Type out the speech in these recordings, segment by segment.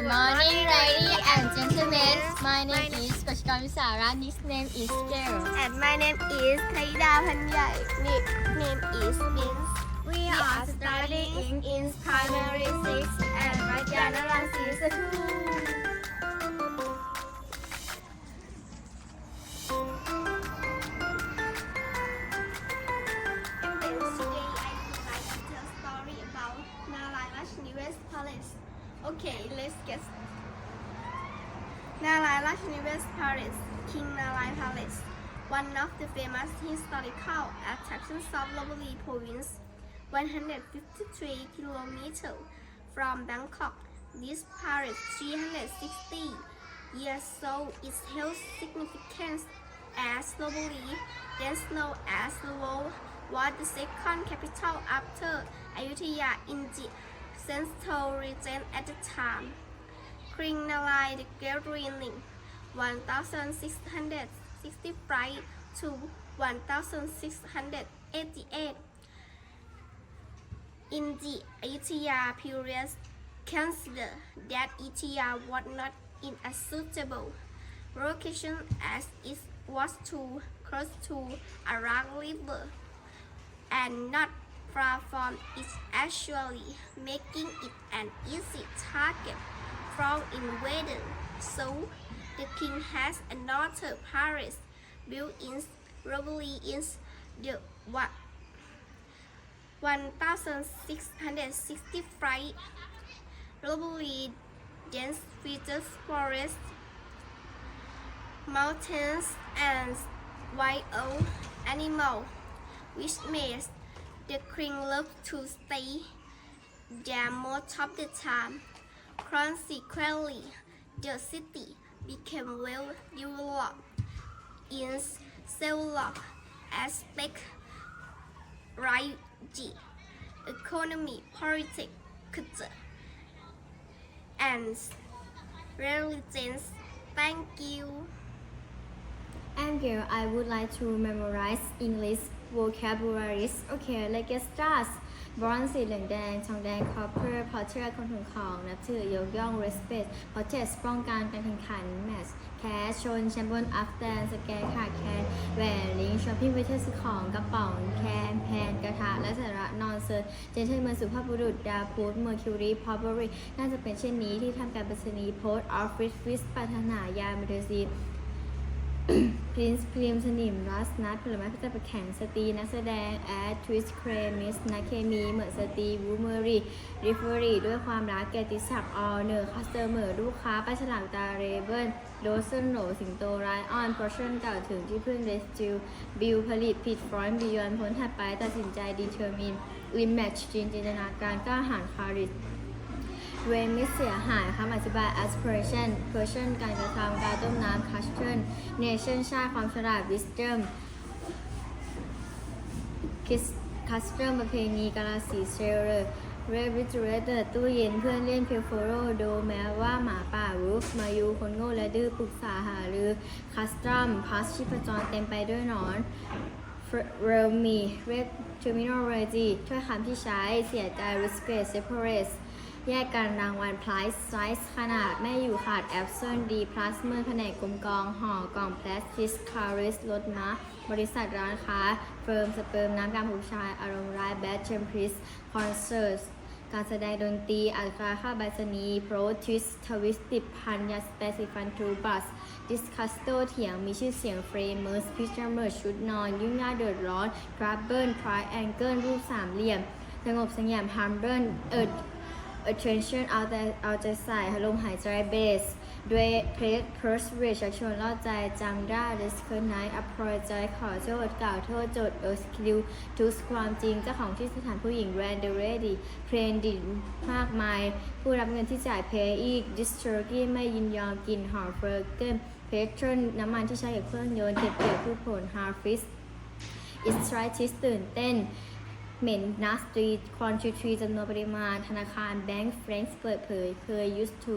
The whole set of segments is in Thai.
Good morning, ladies and gentlemen. My name is Kashkar Sara. This name is Carol. And my name is Thaida Panyai. Nickname is Vince. We are studying in primary six and Rajanarasi School. Nalai Rajni Palace, King Nalai Palace, one of the famous historical attractions of Lopburi province, 153 kilometers from Bangkok. This palace, 360 years old, is held significance as Lopburi, then known as the Lowell, was the second capital after Ayutthaya in the central region at the time. King Nalai the Great reigning 1665 to 1688. In the Ayutthaya period, consider that Ayutthaya was not in a suitable location as it was too close to Arak River and not far from it actually making it an easy target from invaders. So the king has another palace built in probably in the what 1665 globally dense features forests, mountains, and wild animals, which makes the king love to stay there most of the time. Consequently, the city became well developed in several aspects like economy, politics, culture, and religion. Thank you. And girl, I would like to memorize English vocabularies. Okay, let's get started. บรอนซ์สีเหลืองแดงทองแดง copper portrait คนถึงของ นับถือยกย่อง respect portrait ป้องกันการแข่งขัน match cash ชนแชมเปี้ยน after สแกนขาดแคลนแหวนลิง shopping ไปเที่ยวซื้อของ กระป๋องแคนแพนกระทะ และสาระนอนเซิร์เจนเทลเมนสุภาพบุรุษ ดาพูดเมอร์คิวรีพอ b บรีน่าจะเป็นเช่นนี้ที่ทำการปรษณีโพสออฟฟิศฟิสปรารถนายาเมเดซี พรินซ์พรีมสนิมรัสนัทผลไม้พิจารณาแข่งสตี นักแสดง แอดทวิสเครมิส นักเคมี เหมือนสตี วูเมอรีริฟเวอรีด้วยความรักแกติศักออเนอร์คัสเตอร์เมอร์ลูกค้าป้าฉลามตาเรเบิลโดเซนโหนสิงโตไรออนพอร์ชั่นกล่าวถึงที่เพิ่งเรสจิลบิลผลิตผิดฟรอนต์บิยอนพ้นถัดไปตัดสินใจดีเทอร์มินลิมแมชจินจินตนาการกล้าหาญคาริส เวมิเสียหายคำอธิบาย aspiration person การกระทำการต้มน้ำ custom nation ชาติความฉลาด wisdom Kis- custom ประเพณีกาลสีเซลล์ refrigerator ตู้เย็นเพื่อนเล่นเพลโฟโรโดแม้ว่าหมาป่า roof มายูคนโง่และดื้อปรึกษาหาหรือ custom pass ชีพจรเต็มไปด้วยหนอนเรลมีเรด terminology ถ้อยคำที่ใช้เสียใจ respect separate แยกกันรางวัล price size ขนาดไม่อยู่ขาด absent d plus เมื่อแผนกกลมกอง ห่อกล่อง plastic caris รถม้าบริษัทร้านค้า เฟิร์ม สเปิร์ม น้ำกำผู้ชาย อารมณ์ร้าย bad tempers concerts การแสดงดนตรี อัตราค่าใบสนีย์ pro twist ทวิสติดพันยาสเปซิฟันทูบัส discusto เถียง มีชื่อเสียง framers pyjamas ชุดนอน ยุ่งยากเดือดร้อน trouble triangle รูปสามเหลี่ยม สงบสงี่ยม humble เอิด attention เอาใ Attention เอาแต่เอาใจใส่ลมหายใจ base ด้วย press persuade ชักชวนล่อใจจำได้ discriminate apologize ขอโทษกล่าวโทษจทย์ excuse to ความจริงเจ้าของที่สถานผู้หญิง rand ready p l a n ดินมากมาย ผู้รับเงินที่จ่าย pay อีก distruggy ไม่ยินยอมกิน h a r f e r g e n patron น้ำมันที่ใช้กับเครื่องยนต์เก็บเกี่ยวพืชผล harvest excited ตื่นเต้น เหม็นนัสตรีคอนทรีจำนวนปริมาณ ธนาคารแบงก์แฟรงก์เปิดเผย เคย used to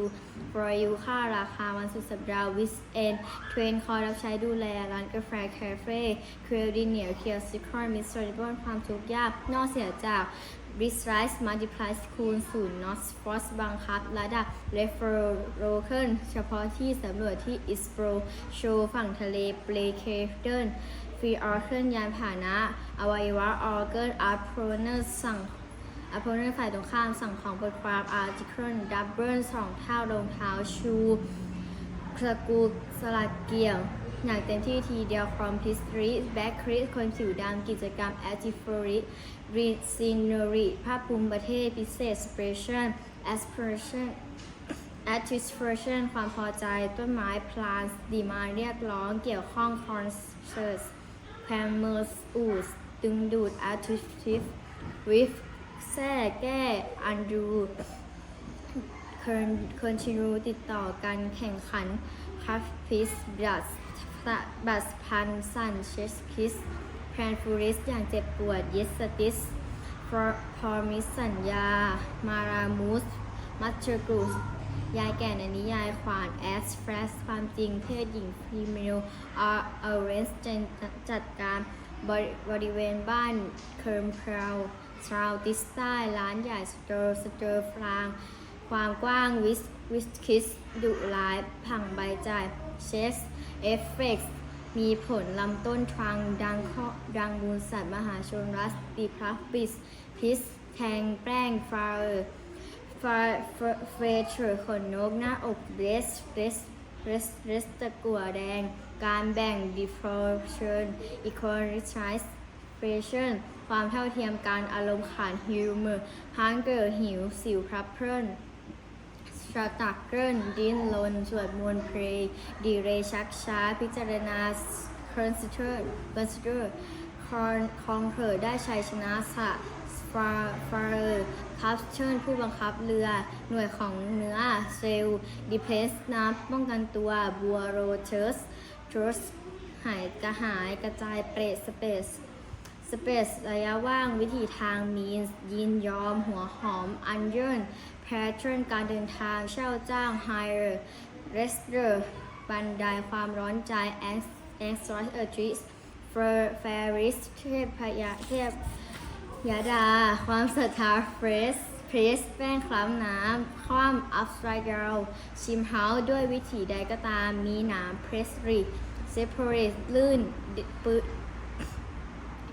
for you ค่าราคาวันสุดสัปดาห์ with and เทรนคอยรับใช้ดูแล ร้านกาแฟคาเฟ่เครดิเนียเคียร์ซิคอนมิสเตอร์บอนความทุกข์ยากนอกเสียจาก Restrice Multiply คูณศูนย์ Not Force บังคับ ระดับ Referocal เฉพาะที่สำรวจที่ Ispro Show ฝั่งทะเล p l a c a d e n Free Organ ยานพาหนะ อวัยวะ Organ Opponent สั่ง Opponent ฝ่ายตรงข้ามสั่งของบทความ Article Double สองเท่ารองเท้าชูสกูสลัดเกี่ยวอย่างเต็มที่ทีเดียว from history back c r i s คนผิวดำกิจกรรม a t i f o r i r e scenery ภาพภูมิประเทศพิเศษ expression aspiration aspiration ความพอใจ ต้นไม้ plants ดีมาเรียกร้อง เกี่ยวข้อง concerts p a m e r s o o s ดึงดูด artistic with แท้แก้ undo เคิร์นเคิร์นชิรูติดต่อการแข่งขันคัฟฟิสบัสบัสพันสันเชสคิสแพนฟูริสอย่างเจ็บปวดเยสติสพอมิสสัญญา มารามูส มัตเชอร์กูส ยายแก่ในนิยายขวานแอสเฟรสความจริงเพศหญิงฟีเมลอาร์เอเรนส์จัดการบริบริเวณบ้านเคิร์มพราวทราวติสใต้ร้านใหญ่สเตอร์สเตอร์ฟราง ความกว้างวิสวิสคิสดุร้ายผังใบจ่ายเชสเอฟเฟกมีผลลำต้นทรังดังขดังมูลสัตว์มหาชนรัสติพลัสปิสพิสแทงแป้งฟลาเออร์ฟา เฟเชอร์ขนนกหน้าอกเรสเรสเรสเรสตะกัวแดง การแบ่ง diffusion equalization เฟชั่นความเท่าเทียมการอารมณ์ขันฮิวเมอร์ฮังเกอร์หิว สิวพรับเพลินสตักเกิลดิ้นลนสวดมนต์เพลงดีเรชักช้า พิจารณาคอนซิเตอร์คอนซิเตอร์คอนคองเธอได้ชัยชนะสะ ฟาฟาเรอร์คับเชิญผู้บังคับเรือ หน่วยของเนื้อเซลดิเพสน้ำป้องกันตัวบัวโรเชสทรสหายกระหายกระจายเปรตสเปซสเปซระยะว่างวิถีทางมีนยินยอม หัวหอมอันเยินแพทเทิร์นการเดินทางเช่าจ้าง hire rester บันไดความร้อนใจ anxiety ferris เทพพยาเทพ ยาดา ความศรัทธา fresh เพรสแป้งคล้ำน้ำ คว่ำ upside down ชิมเฮาส์ด้วยวิธีใดก็ตาม มีหนาม pressry separate ลื่นปึ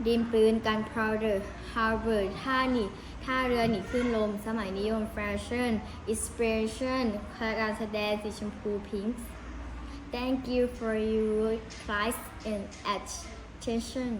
ดินปืนกันพาวเดอร์ฮาร์เวิร์ดท่าหนีท่าเรือหนีขึ้นลม สมัยนิยมแฟชั่นอิส i r a t i o n การแสดงสีชมพูพิงค์ Thank you for your class and attention